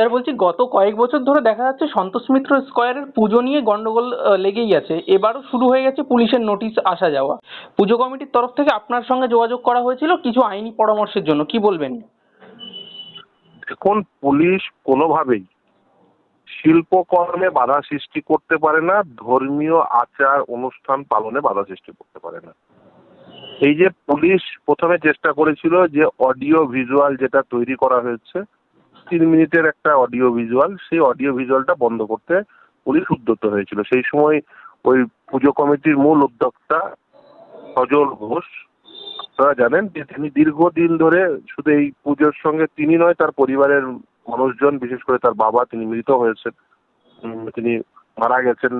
Sir, বলছি গত কয়েক বছর ধরে দেখা যাচ্ছে সন্তোষ মিত্র স্কোয়ারের পুজো নিয়ে গন্ডগোল লেগেই আছে। এবারও শুরু হয়ে গেছে পুলিশের নোটিশ আসা যাওয়া। পুজো কমিটির তরফ থেকে আপনার সঙ্গে যোগাযোগ করা হয়েছিল কিছু আইনি পরামর্শের জন্য, কি বলবেন? এখন পুলিশ কোনোভাবেই শিল্পকর্মে বাধা সৃষ্টি করতে পারে না, ধর্মীয় আচার অনুষ্ঠান পালনে বাধা সৃষ্টি করতে পারে না। এই যে পুলিশ প্রথমে চেষ্টা করেছিল যে অডিও ভিজুয়াল যেটা তৈরি করা হয়েছে তিন মিনিটের একটা অডিও ভিজুয়াল সেই অডিও ভিজুয়ালটা বন্ধ করতে পুলিশ উদ্যত হয়েছিল। সেই সময় ওই পুজো কমিটির মূল উদ্যোক্তা সজল ঘোষ, আপনারা জানেন যে তিনি দীর্ঘদিন ধরে শুধু এই পুজোর সঙ্গে তিনি নয়, তার পরিবারের মানুষজন, বিশেষ করে তার বাবা, তিনি মৃত হয়েছেন। তিনি মারা গেছেন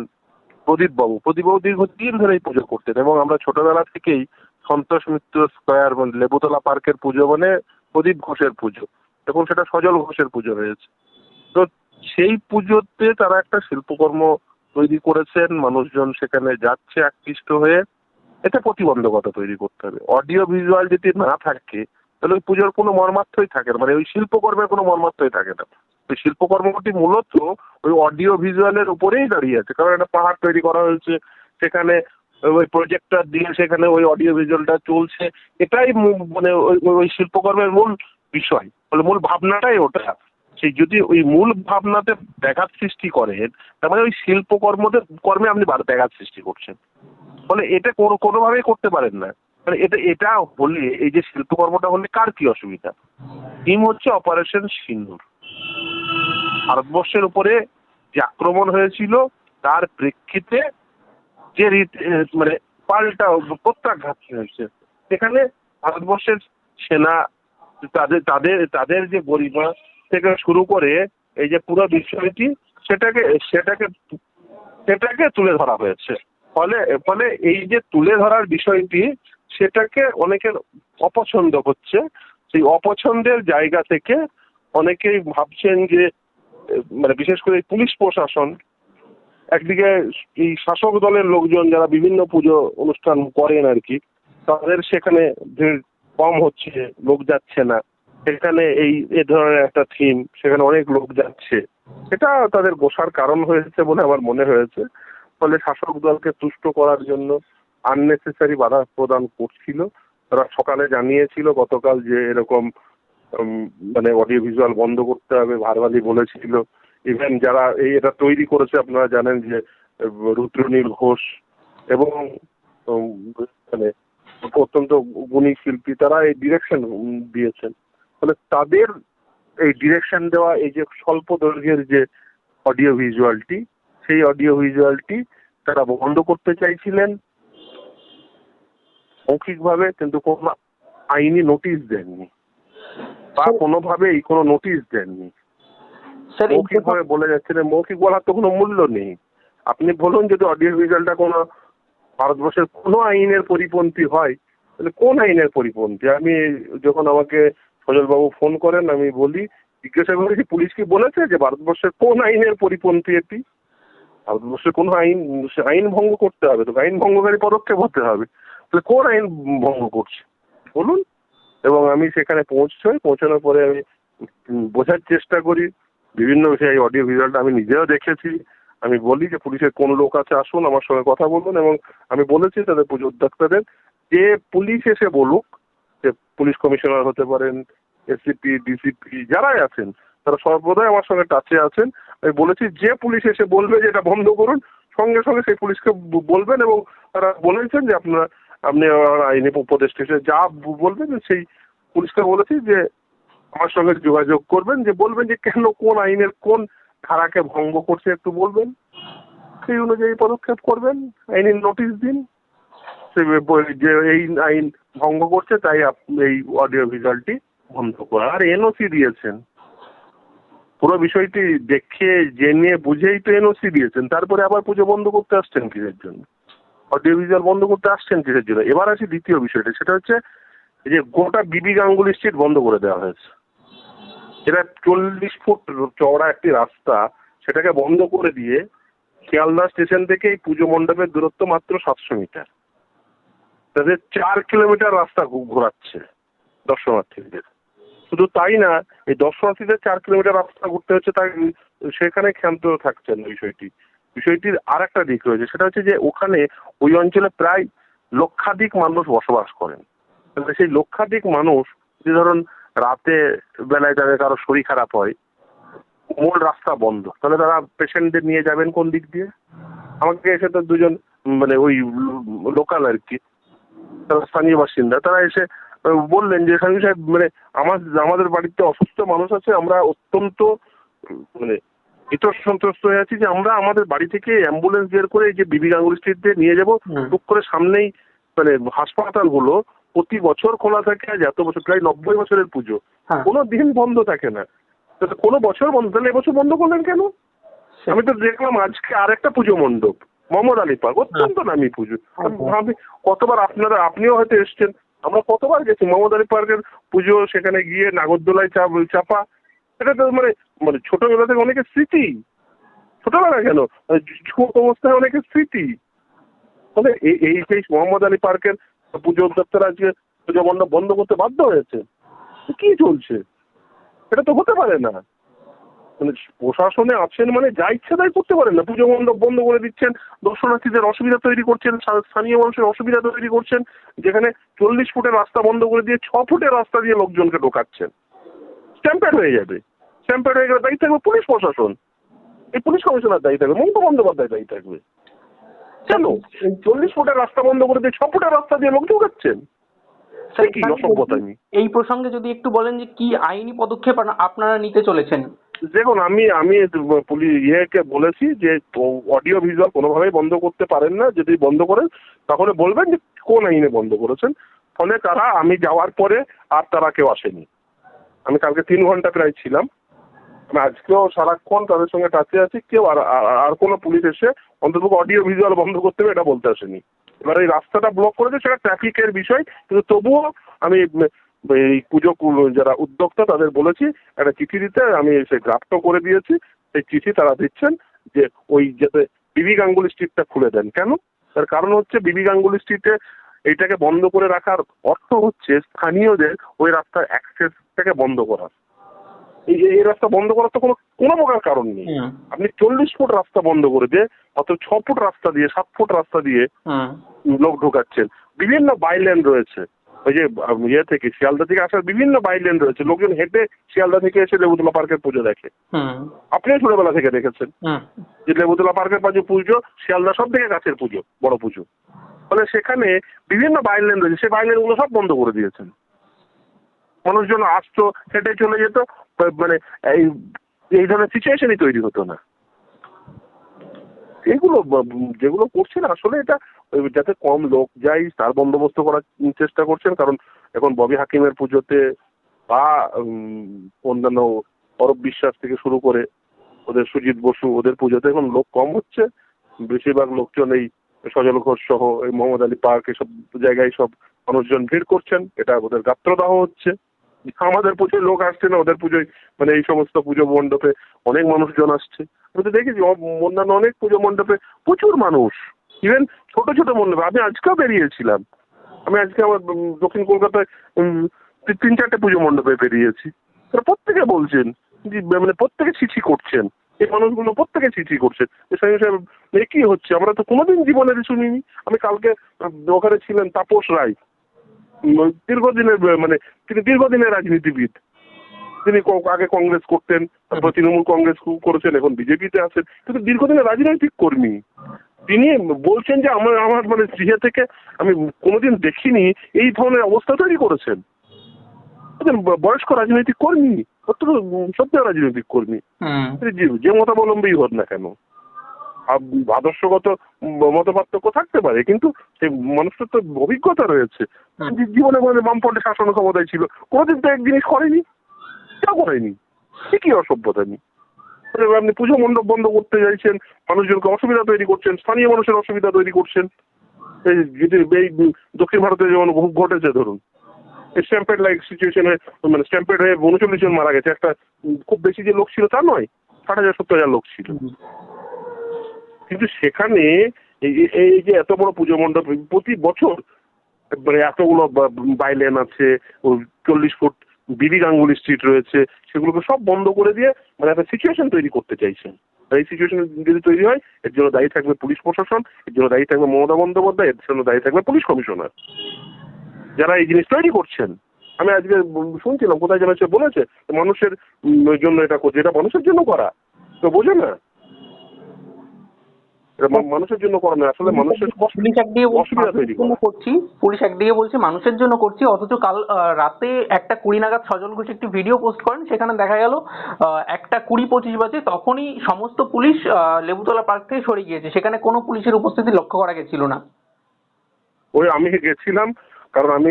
প্রদীপ বাবু। প্রদীপ বাবু দীর্ঘদিন ধরে এই পুজো করতেন এবং আমরা ছোটবেলা থেকেই সন্তোষ মিত্র স্কোয়ার লেবুতলা পার্কের পুজো মানে প্রদীপ ঘোষের পুজো। এবং সেটা সজল ঘোষের পুজো হয়েছে। তো সেই পুজোতে তারা একটা শিল্পকর্ম তৈরি করেছেন, মানুষজন সেখানে যাচ্ছে আকৃষ্ট হয়ে। এটা প্রতিবন্ধকতা তৈরি করতে হবে। অডিও ভিজুয়াল যদি না থাকে, তাহলে ওই পুজোর কোনো মর্মার্থই থাকে না। মানে ওই শিল্পকর্মের কোনো মর্মার্থই থাকে না। ওই শিল্পকর্মটি মূলত ওই অডিও ভিজুয়ালের উপরেই দাঁড়িয়ে আছে। কারণ একটা পাহাড় তৈরি করা হয়েছে, সেখানে ওই প্রজেক্টর দিয়ে সেখানে ওই অডিও ভিজুয়ালটা চলছে। এটাই মানে ওই- ওই- ওই শিল্পকর্মের মূল বিষয়। মানে মূল ভাবনাটাই ওটা। সেই যদি ওই মূল ভাবনাতে ব্যাঘাত সৃষ্টি করেন তার মানে ওই শিল্পকর্মতে কর্মে আপনি ব্যাঘাত সৃষ্টি করছেন। ফলে এটা কোনো, কোনোভাবেই করতে পারেন না। মানে এটা এটা হলে, এই যে শিল্পকর্মটা হলে কার কি অসুবিধা? থিম হচ্ছে অপারেশন সিন্দুর। ভারতবর্ষের উপরে যে আক্রমণ হয়েছিল, তার প্রেক্ষিতে যে মানে পাল্টা প্রত্যাঘাত হয়েছে, সেখানে ভারতবর্ষের সেনা তাদের তাদের তাদের যে গরিমা থেকে শুরু করে এই যে পুরো বিষয়টি সেটাকে সেটাকে সেটাকে তুলে ধরা হয়েছে। ফলে ফলে এই যে তুলে ধরার বিষয়টি সেটাকে অনেকের অপছন্দ হচ্ছে। সেই অপছন্দের জায়গা থেকে অনেকেই ভাবছেন যে মানে বিশেষ করে পুলিশ প্রশাসন, একদিকে এই শাসক দলের লোকজন যারা বিভিন্ন পুজো অনুষ্ঠান করেন আর কি, তাদের সেখানে ভিড় কম হচ্ছে, লোক যাচ্ছে না। সেখানে এই, এ ধরনের একটা থিম সেখানে অনেক লোক যাচ্ছে। এটা তাদের বসার কারণ হয়েছে বলে আমার মনে হয়েছে। ফলে শাসক দলকে তুষ্ট করার জন্য আননেসেসারি বাধা প্রদান করছিল। তারা সকালে জানিয়েছিল গতকাল যে এরকম মানে অডিও ভিজুয়াল বন্ধ করতে হবে ভারবালি বলেছিল। ইভেন যারা এই এটা তৈরি করেছে, আপনারা জানেন যে, রুদ্রনীল ঘোষ এবং মানে অত্যন্ত গুণী শিল্পী তারা এই ডিরেকশন দিয়েছেন। ফলে তাদের এই ডিরেকশন দেওয়া এই যে স্বল্প দৈর্ঘ্যের যে অডিও ভিজুয়ালটি সেই অডিও ভিজুয়ালটি তারা বন্ধ করতে চাইছিলেন। মৌখিকভাবে কিন্তু কোনো আইনি নোটিশ দেননি। বা কোনোভাবেই কোনো নোটিশ দেননি। মৌখিকভাবে বলে যাচ্ছেন মৌখিক বলার তো কোনো মূল্য নেই। আপনি বলুন যদি অডিও ভিজুয়ালটা কোনো ভারতবর্ষের কোনো আইনের পরিপন্থী হয়, তাহলে কোন আইনের পরিপন্থী? আমি যখন আমাকে সজলবাবু ফোন করেন, আমি বলি, জিজ্ঞাসা করেছি পুলিশ কি বলেছে যে ভারতবর্ষের কোন আইনের পরিপন্থী এটি? ভারতবর্ষের কোনো আইন আইন ভঙ্গ করতে হবে তো আইন ভঙ্গকারী পদক্ষেপ হতে হবে। তাহলে কোন আইন ভঙ্গ করছে? বলুন। এবং আমি সেখানে পৌঁছই, পৌঁছানোর পরে আমি বোঝার চেষ্টা করি। বিভিন্ন বিষয়ে অডিও ভিজুয়ালটা আমি নিজেও দেখেছি। আমি বলি যে পুলিশের কোন লোক আছে, আসুন আমার সঙ্গে কথা বলুন এবং আমি বলেছি তাদের পুজো উদ্যোক্তাদের যে পুলিশ এসে বলুক যে পুলিশ কমিশনার হতে পারেন এসিপি ডিসিপি যারাই আছেন, তারা সর্বদাই আমার সঙ্গে টাচে আছেন। আমি বলেছি যে পুলিশ এসে বলবে যে এটা বন্ধ করুন, সঙ্গে সঙ্গে সেই পুলিশকে বলবেন এবং তারা বলেছেন যে আপনারা, আপনি আইনি উপদেষ্টা হিসেবে যা বলবেন সেই পুলিশকে বলেছি যে আমার সঙ্গে যোগাযোগ করবেন, যে বলবেন যে কেন কোন আইনের কোন ধারাকে ভঙ্গ করছে একটু বলবেন। সেই অনুযায়ী পদক্ষেপ করবেন। আইনি নোটিশ দিন। যে এই আইন ভঙ্গ করছে, তাই এই অডিও ভিজুয়ালটি বন্ধ করা। আর এনওসি দিয়েছেন। পুরো বিষয়টি দেখে, জেনে, বুঝেই তো এনওসি দিয়েছেন। তারপরে আবার পুজো বন্ধ করতে আসছেন কিসের জন্য? অডিও ভিজুয়াল বন্ধ করতে আসছেন কিসের জন্য? এবার আসি দ্বিতীয় বিষয়টা। সেটা হচ্ছে যে গোটা বিবি গাঙ্গুলি স্ট্রিট বন্ধ করে দেওয়া হয়েছে। যেটা চল্লিশ ফুট চওড়া একটি রাস্তা, সেটাকে বন্ধ করে দিয়ে শিয়ালদা স্টেশন থেকে এই পুজো মণ্ডপের দূরত্ব মাত্র সাতশো মিটার। তাদের চার কিলোমিটার রাস্তা ঘোরাচ্ছে দর্শনার্থীদের। শুধু তাই না, এই দর্শনার্থীদের চার কিলোমিটার রাস্তা ঘুরতে হচ্ছে তাই সেখানে ক্ষান্ত থাকছেন না বিষয়টি। বিষয়টির আর একটা দিক রয়েছে, সেটা হচ্ছে যে ওখানে ওই অঞ্চলে প্রায় লক্ষাধিক মানুষ বসবাস করেন। সেই লক্ষাধিক মানুষ, যে ধরুন রাতে বেলায় তাদের কারও শরীর খারাপ হয় মূল রাস্তা বন্ধ। তাহলে তারা পেশেন্টদের নিয়ে যাবেন কোন দিক দিয়ে? আমাকে এসে তো দুজন মানে ওই লোকাল আর কি তারা স্থানীয় বাসিন্দা তারা এসে বললেন যে স্বামী সাহেব মানে আমার আমাদের বাড়িতে অসুস্থ মানুষ আছে আমরা অত্যন্ত মানে ইতর সন্ত্রস্ত হয়ে আছি যে আমরা আমাদের বাড়ি থেকে অ্যাম্বুলেন্স বের করে এই যে বিবি গাঙ্গুলি স্ট্রিট দিয়ে নিয়ে যাব। টুক করে সামনেই মানে হাসপাতালগুলো প্রতি বছর খোলা থাকে আজ এত বছর প্রায় নব্বই বছরের পুজো। হ্যাঁ। কোনো দিন বন্ধ থাকে না। তাহলে কোনো বছর বন্ধ তাহলে এবছর বন্ধ করলেন কেন? আমি তো দেখলাম আজকে আর একটা পুজো মণ্ডপ মোহাম্মদ আলী পার্ক। অত্যন্ত নামি পুজো। আমি আচ্ছা। কতবার আপনারা আপনিও হয়তো এসছেন আমরা কতবার গেছি মোহাম্মদ আলী পার্কের পুজো সেখানে গিয়ে নাগরদোলায় চাপ চাপা। এটা তো মানে মানে ছোটবেলা থেকে অনেকের স্মৃতি। ছোটবেলা কেন? মানে ছোট অবস্থায় অনেকের স্মৃতি। ফলে এই এই সেই মোহাম্মদ আলী পার্কের পুজো উদ্যোক্তারা আজকে পুজো মণ্ডপ বন্ধ করতে বাধ্য হয়েছে। কি চলছে? এটা তো হতে পারে না। মানে প্রশাসনে আছেন মানে যা ইচ্ছে তাই করতে পারেন না। পুজো মণ্ডপ বন্ধ করে দিচ্ছেন, দর্শনার্থীদের অসুবিধা তৈরি করছেন স্থানীয় স্থানীয় মানুষের অসুবিধা তৈরি করছেন, যেখানে চল্লিশ ফুটের রাস্তা বন্ধ করে দিয়ে ছ ফুটের রাস্তা দিয়ে লোকজনকে ঢোকাচ্ছেন। স্ট্যাম্পেড হয়ে যাবে। স্ট্যাম্পেড হয়ে গেলে দায়ী থাকবে পুলিশ প্রশাসন। এই পুলিশ কমিশনার দায়ী থাকবে, মমতা বন্দ্যোপাধ্যায় দায়ী থাকবে। কেন? এই চল্লিশ ফুটের রাস্তা বন্ধ করে দিয়ে ছ ফুটের রাস্তা দিয়ে লোক ঢোকাচ্ছেন এই প্রসঙ্গে যদি একটু বলেন যে কি আইনি পদক্ষেপ আপনারা নিতে চলেছেন? দেখুন আমি আমি পুলিশ ইয়েকে বলেছি যে অডিও ভিজুয়াল কোনোভাবেই বন্ধ করতে পারেন না। যদি বন্ধ করেন তাহলে বলবেন যে কোন আইনে বন্ধ করেছেন? ফলে তারা আমি যাওয়ার পরে আর তারা কেউ আসেনি। আমি কালকে তিন ঘণ্টা প্রায় ছিলাম। আমি আজকেও সারাক্ষণ তাদের সঙ্গে টাচে আছি। কেউ আর, আর- কোনো পুলিশ এসে অন্ততপক্ষে অডিও ভিজুয়াল বন্ধ করতে হবে, এটা বলতে আসেনি। এবার এই রাস্তাটা ব্লক করেছে, সেটা ট্রাফিকের বিষয়, কিন্তু তবুও আমি, এই পুজো যারা উদ্যোক্তা, তাদের বলেছি, একটা চিঠি দিতে, আমি সেই ড্রাফটও করে দিয়েছি। সেই চিঠি তারা দিচ্ছেন যে ওই যাতে বিবি গাঙ্গুলি স্ট্রিটটা খুলে দেন। কেন? তার কারণ হচ্ছে বিবি গাঙ্গুলি স্ট্রিটে এইটাকে বন্ধ করে রাখার অর্থ হচ্ছে স্থানীয়দের ওই রাস্তার অ্যাক্সেসটাকে বন্ধ করা। এই এই- এই রাস্তা বন্ধ করার তো কোনো কোনো প্রকার কারণ নেই। আপনি চল্লিশ ফুট রাস্তা বন্ধ করে দিয়ে অত ছ ফুট রাস্তা দিয়ে সাত ফুট রাস্তা দিয়ে লোক ঢোকাচ্ছেন। বিভিন্ন বাইলেন রয়েছে। ওই যে ইয়ে থেকে শিয়ালদা থেকে আসার বিভিন্ন বাইলেন রয়েছে। লোকজন হেঁটে শিয়ালদা থেকে এসে লেবুতলা পার্কের পুজো দেখে। হুম আপনিও ছোটবেলা থেকে দেখেছেন। যে লেবুতলা পার্কের পাশে পুজো শিয়ালদা সব থেকে কাছের পুজো বড় পুজো। ফলে সেখানে বিভিন্ন বাইলেন রয়েছে। সেই বাইলেনগুলো সব বন্ধ করে দিয়েছেন। মানুষজন আসতো হেঁটে চলে যেত। মানে এই এই ধরনের সিচুয়েশনই তৈরি হতো না। এগুলো যেগুলো করছেন, আসলে এটা যাতে কম লোক যাই তার বন্দোবস্ত করার চেষ্টা করছেন, কারণ এখন ববি হাকিমের পুজোতে বা অন্যান্য অরব বিশ্বাস থেকে শুরু করে ওদের সুজিত বসু, ওদের পুজোতে এখন লোক কম হচ্ছে। বেশিরভাগ লোকজন এই সজল ঘোষ সহ, এই মোহাম্মদ আলী পার্ক, এসব জায়গায় সব মানুষজন ভিড় করছেন। এটা ওদের গাত্রদাহ হচ্ছে। আমাদের পুজোয় লোক আসছে না, ওদের পুজোয় মানে এই সমস্ত পুজো মণ্ডপে অনেক মানুষজন আসছে। আমি তো দেখেছি অন্যান্য অনেক পুজো মণ্ডপে প্রচুর মানুষ। ইভেন ছোট ছোট মণ্ডপে, আমি আজকেও বেরিয়েছিলাম। আমি আজকে আমার দক্ষিণ কলকাতায় তিন চারটে পুজো মণ্ডপে বেরিয়েছি। তারা প্রত্যেকে বলছেন, যে মানে প্রত্যেকে চিঠি করছেন। এই মানুষগুলো প্রত্যেকে চিঠি স্বামী সাহেব, এ কি হচ্ছে? আমরা তো কোনোদিন জীবনে শুনিনি। আমি কালকে ওখানে ছিলেন তাপস রায়। দীর্ঘদিনের মানে তিনি দীর্ঘদিনের রাজনীতিবিদ। তিনি আগে কংগ্রেস করতেন তারপর তৃণমূল কংগ্রেস করেছেন এখন বিজেপিতে আছেন। কিন্তু দীর্ঘদিনের রাজনৈতিক কর্মী। তিনি বলছেন যে আমার আমার মানে ইয়ে থেকে আমি কোনোদিন দেখিনি এই ধরনের অবস্থা তৈরি করেছেন। বয়স্ক রাজনৈতিক কর্মী অত্যন্ত সত্য রাজনৈতিক কর্মী। যে মতাবলম্বী হোক না কেন? আদর্শগত মত পার্থক্য থাকতে পারে কিন্তু সেই মানুষটার তো অভিজ্ঞতা রয়েছে। হুম। জীবনে মানে বামপন্থী শাসন ক্ষমতায় ছিল কোনোদিন তো এক জিনিস করেনি কেউ করেনি সে কি অসভ্যতা নেই আপনি পুজো মণ্ডপ বন্ধ করতে চাইছেন মানুষজনকে অসুবিধা তৈরি করছেন স্থানীয় মানুষের অসুবিধা তৈরি করছেন। এই দক্ষিণ ভারতে যেমন ঘটেছে ধরুন। স্ট্যাম্পেড লাইক সিচুয়েশনে মানে স্ট্যাম্পেড হয়ে উনচল্লিশ জন মারা গেছে একটা খুব বেশি যে লোক ছিল তা নয় ষাট হাজার সত্তর হাজার লোক ছিল। কিন্তু সেখানে এই যে- এত বড় পুজো মণ্ডপ, প্রতি বছর মানে এতগুলো বাইলেন আছে চল্লিশ ফুট বিবি গাঙ্গুলি স্ট্রিট রয়েছে, সেগুলোকে সব বন্ধ করে দিয়ে মানে একটা সিচুয়েশন তৈরি করতে চাইছেন। এই সিচুয়েশন যদি তৈরি হয়, এর জন্য দায়ী থাকবে পুলিশ প্রশাসন, এর জন্য দায়ী থাকবে মমতা বন্দ্যোপাধ্যায়, এর জন্য দায়ী থাকবে পুলিশ কমিশনার। যারা এই জিনিস তৈরি করছেন, আমি আজকে শুনছিলাম, কোথায় যেন সে বলেছে, মানুষের জন্য এটা করছে এটা মানুষের জন্য করা। তো বোঝে না? মানুষের জন্য করা না আসলে মানুষের পুলিশ একদিকে করছি পুলিশ একদিকে বলছে মানুষের জন্য করছি অথচ কাল রাতে একটা কুড়ি নাগাদ সজল ঘোষ একটি ভিডিও পোস্ট করেন সেখানে দেখা গেল একটা কুড়ি পঁচিশ বাজে তখনই সমস্ত পুলিশ লেবুতলা পার্ক থেকে সরে গিয়েছে সেখানে কোনো পুলিশের উপস্থিতি লক্ষ্য করা গেছিল না। ওই আমি গেছিলাম কারণ আমি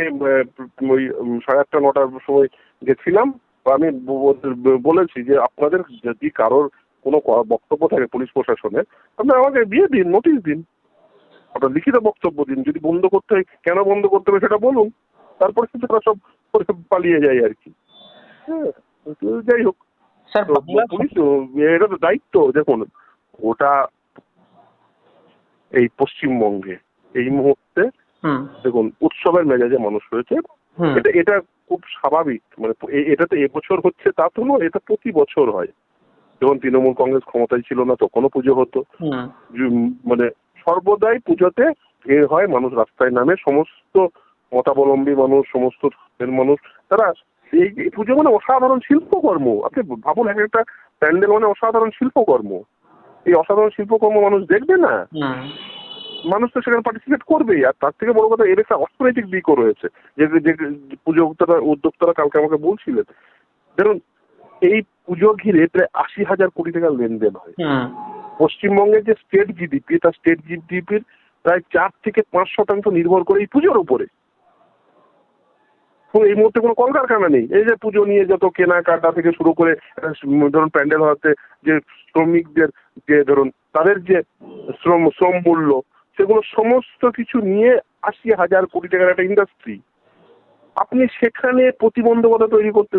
ওই সাড়ে আটটা নটার সময় গেছিলাম আমি বলেছি যে আপনাদের যদি কারোর কোনো বক্তব্য থাকে পুলিশ প্রশাসনের আপনারা আমাকে দিয়ে দিন নোটিশ দিন। আপনার লিখিত বক্তব্য দিন যদি বন্ধ করতে হয় কেন বন্ধ করতে হবে সেটা বলুন। তারপরে সেটা সব পালিয়ে যায় আর কি। হ্যাঁ যাই হোক। পুলিশ এটা তো দায়িত্ব দেখুন ওটা এই পশ্চিমবঙ্গে এই মুহূর্তে দেখুন উৎসবের মেজাজে মানুষ রয়েছে। এটা এটা খুব স্বাভাবিক মানে এটা তো এবছর হচ্ছে তা তো নয় এটা প্রতি বছর হয়। যখন তৃণমূল কংগ্রেস ক্ষমতায় ছিল না তখনও পুজো হতো। মানে সর্বদাই পুজোতে ভিড় হয় মানুষ রাস্তায় নামে সমস্ত মতাবলম্বী মানুষ সমস্ত ধর্মের মানুষ তারা এই এই পুজো মানে অসাধারণ শিল্পকর্ম। আপনি ভাবুন এক একটা প্যান্ডেল মানে অসাধারণ শিল্পকর্ম। এই অসাধারণ শিল্পকর্ম মানুষ দেখবে না? মানুষ তো সেখানে পার্টিসিপেট করবেই। আর তার থেকে বড় কথা এর একটা অর্থনৈতিক দিকও রয়েছে। যে যে পুজো উদ্যোক্তারা উদ্যোক্তারা কালকে আমাকে বলছিলেন ধরুন এই পুজো ঘিরে প্রায় আশি হাজার কোটি টাকার লেনদেন হয়। পশ্চিমবঙ্গের যে স্টেট জিডিপি তার স্টেট জিডিপির প্রায় চার থেকে পাঁচ শতাংশ নির্ভর করে এই পুজোর উপরে। এই মুহূর্তে কোনো কলকারখানা নেই। এই যে পুজো নিয়ে যত কেনাকাটা থেকে শুরু করে ধরুন প্যান্ডেল হওয়াতে যে শ্রমিকদের যে ধরুন তাদের যে শ্রম শ্রম মূল্য সেগুলো সমস্ত কিছু নিয়ে আশি হাজার কোটি টাকার একটা ইন্ডাস্ট্রি আপনি সেখানে প্রতিবন্ধকতা তৈরি করতে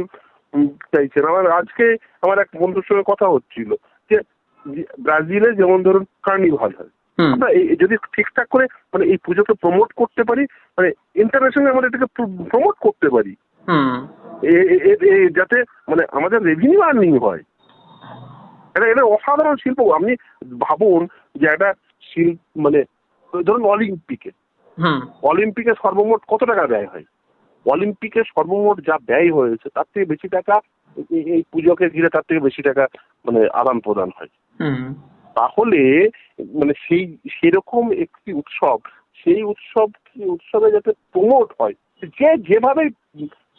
চাইছেন। আমার আজকে আমার এক বন্ধুর সঙ্গে কথা হচ্ছিল যে ব্রাজিলে যেমন ধরুন কার্নিভাল হয়। আমরা যদি ঠিকঠাক করে মানে এই পুজোকে প্রমোট করতে পারি মানে ইন্টারন্যাশনাল আমরা এটাকে প্রমোট করতে পারি। যাতে মানে আমাদের রেভিনিউ আর্নিং হয়। এটা এটা অসাধারণ শিল্প। আপনি ভাবুন যে একটা শিল্প মানে ধরুন অলিম্পিকে অলিম্পিকে সর্বমোট কত টাকা ব্যয় হয়? অলিম্পিকে সর্বমোট যা ব্যয় হয়েছে তার থেকে বেশি টাকা এই- পুজোকে ঘিরে তার থেকে বেশি টাকা মানে আদান প্রদান হয়। হুম। তাহলে মানে সেই সেরকম একটি উৎসব সেই উৎসব উৎসবে যাতে প্রমোট হয় যে যেভাবে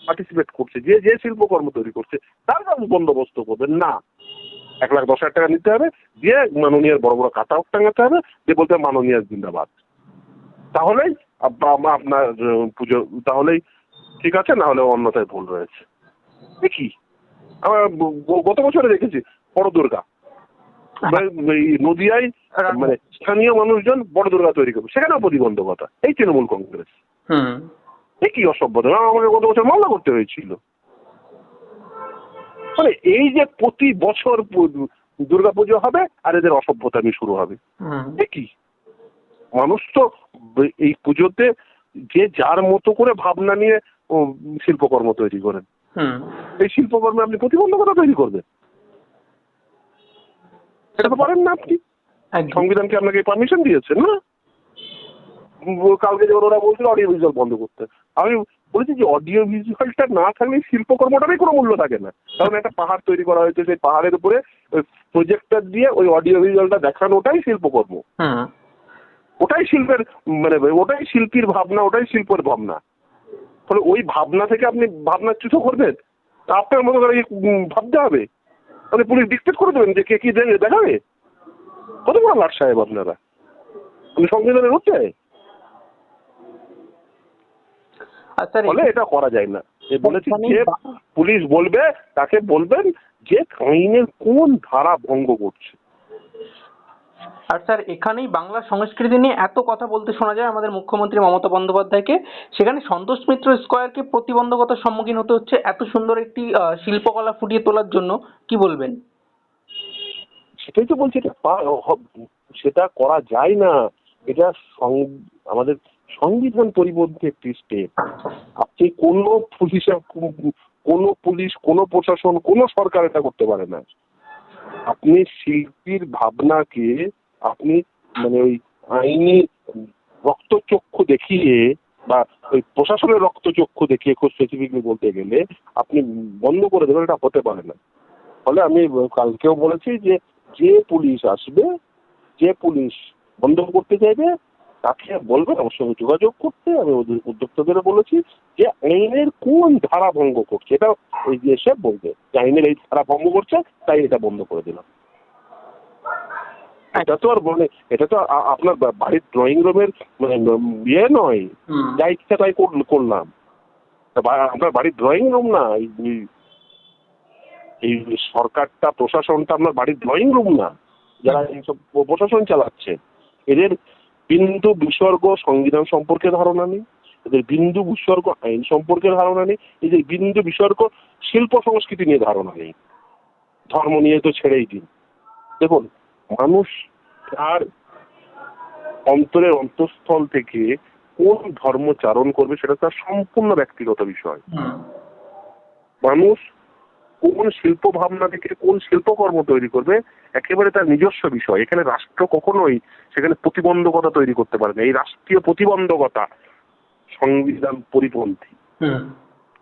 পার্টিসিপেট করছে যে যে শিল্পকর্ম তৈরি করছে তার কাছে বন্দোবস্ত করবেন না এক লাখ দশ হাজার টাকা নিতে হবে দিয়ে মাননীয়ার বড় বড় কাটা টাঙাতে হবে যে বলতে হবে মাননীয়ার জিন্দাবাদ। তাহলেই আপ- আপ- আপনার পুজো তাহলেই ঠিক আছে না হলে অন্যথায় ভুল রয়েছে। দেখি আমরা গত বছরে দেখেছি বড় দুর্গা মানে এই নদিয়ায় মানে স্থানীয় মানুষজন বড় দুর্গা তৈরি করবে। সেখানেও প্রতিবন্ধকতা। এই তৃণমূল কংগ্রেস। এ কি অসভ্যতা? আমাকে গত বছর মামলা করতে হয়েছিল। মানে এই যে প্রতি বছর দুর্গা পুজো হবে আর এদের অসভ্যতা অসভ্যতামি শুরু হবে। কি? মানুষ তো এই পুজোতে যে যার মতো করে ভাবনা নিয়ে শিল্পকর্ম তৈরি করেন। হুম। এই শিল্পকর্মে আপনি প্রতিবন্ধকতা তৈরি করবেন। এটা তো পারেন না আপনি। সংবিধান কি আপনাকে পারমিশন দিয়েছে না? কালকে যখন ওরা বলছিল অডিও ভিজুয়াল বন্ধ করতে। আমি বলেছি যে অডিও ভিজুয়ালটা না থাকলে শিল্পকর্মটারই কোনো মূল্য থাকে না। কারণ একটা পাহাড় তৈরি করা হয়েছে সেই পাহাড়ের উপরে ওই প্রজেক্টর দিয়ে ওই অডিও ভিজুয়ালটা দেখানোটাই শিল্পকর্ম। ওটাই শিল্পের মানে ওটাই শিল্পীর ভাবনা ওটাই শিল্পের ভাবনা। ফলে ওই ভাবনা থেকে আপনি ভাবনাচ্যুত করবেন আপনার মতো করে ভাবতে হবে? তাহলে পুলিশ ডিক্টেট করে দেবেন যে কে কি দে- দেখাবে? কত বড় লাট সাহেব আপনারা? আপনি সংবিধানের হচ্ছে ফলে এটা করা যায় না। এ বলেছি যে পুলিশ বলবে তাকে বলবেন যে আইনের কোন ধারা ভঙ্গ করছে। আর স্যার, এখানেই বাংলা সংস্কৃতি নিয়ে এত কথা বলতে শোনা যায় আমাদের মুখ্যমন্ত্রী মমতা বন্দ্যোপাধ্যায়কে। সেখানে সন্তোষ মিত্র স্কোয়ারকে প্রতিবন্ধকতার সম্মুখীন হতে হচ্ছে এত সুন্দর একটি শিল্পকলা ফুটিয়ে তোলার জন্য। কি বলবেন? সেটাই তো বলছি সেটা করা যায় না। এটা আমাদের সংবিধান পরিবর্তে একটি স্টেপ আপনি কোনো পুলিশের কোনো পুলিশ, কোনো প্রশাসন, কোনো সরকার এটা করতে পারে না। আপনি শিল্পীর ভাবনাকে আপনি মানে ওই আইনি রক্তচক্ষু দেখিয়ে বা ওই প্রশাসনের রক্তচক্ষু দেখিয়ে খুব স্পেসিফিকলি বলতে গেলে আপনি বন্ধ করে দেবেন, এটা হতে পারে না। ফলে আমি কালকেও বলেছি যে যে পুলিশ আসবে, যে পুলিশ বন্ধ করতে চাইবে তাকে বলবেন আমার সঙ্গে যোগাযোগ করতে। আমি ওদের উদ্যোক্তাদের বলেছি যে আইনের কোন ধারা ভঙ্গ করছে এটা ওই যে এসে বলবে যে আইনের এই ধারা ভঙ্গ করছে তাই এটা বন্ধ করে দিলাম। এটা তো আর মানে এটা তো আপনার বাড়ির ড্রয়িং রুমের মানে ইয়ে নয়। যা ইচ্ছা তাই করলাম। আপনার বাড়ির ড্রয়িং রুম না এই- সরকারটা প্রশাসনটা আপনার বাড়ির ড্রয়িং রুম না যারা এইসব প্র- প্রশাসন চালাচ্ছে এদের বিন্দু বিসর্গ সংবিধান সম্পর্কে ধারণা নেই এদের বিন্দু বিসর্গ আইন সম্পর্কে ধারণা নেই এদের বিন্দু বিসর্গ শিল্প সংস্কৃতি নিয়ে ধারণা নেই। ধর্ম নিয়ে তো ছেড়েই দিন। দেখুন মানুষ তার অন্তরের অন্তঃস্থল থেকে কোন ধর্ম চারণ করবে সেটা তার সম্পূর্ণ ব্যক্তিগত বিষয়। মানুষ কোন শিল্প ভাবনা থেকে কোন শিল্পকর্ম তৈরি করবে একেবারে তার নিজস্ব বিষয়। এখানে রাষ্ট্র কখনোই সেখানে প্রতিবন্ধকতা তৈরি করতে পারে না। এই রাষ্ট্রীয় প্রতিবন্ধকতা সংবিধান পরিপন্থী।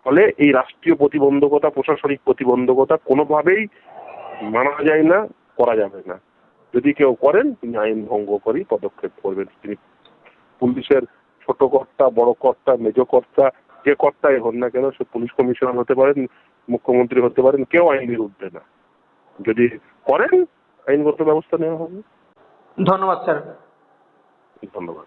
ফলে এই রাষ্ট্রীয় প্রতিবন্ধকতা প্রশাসনিক প্রতিবন্ধকতা কোনোভাবেই মানা যায় না করা যাবে না। যদি কেউ করেন তিনি আইন ভঙ্গ করেই পদক্ষেপ করবেন। তিনি পুলিশের ছোট কর্তা বড় কর্তা মেজ কর্তা যে কর্তাই হন না কেন সে পুলিশ কমিশনার হতে পারেন মুখ্যমন্ত্রী হতে পারেন কেউ আইনের উঠবে না। যদি করেন আইনগত ব্যবস্থা নেওয়া হবে। ধন্যবাদ স্যার। ধন্যবাদ।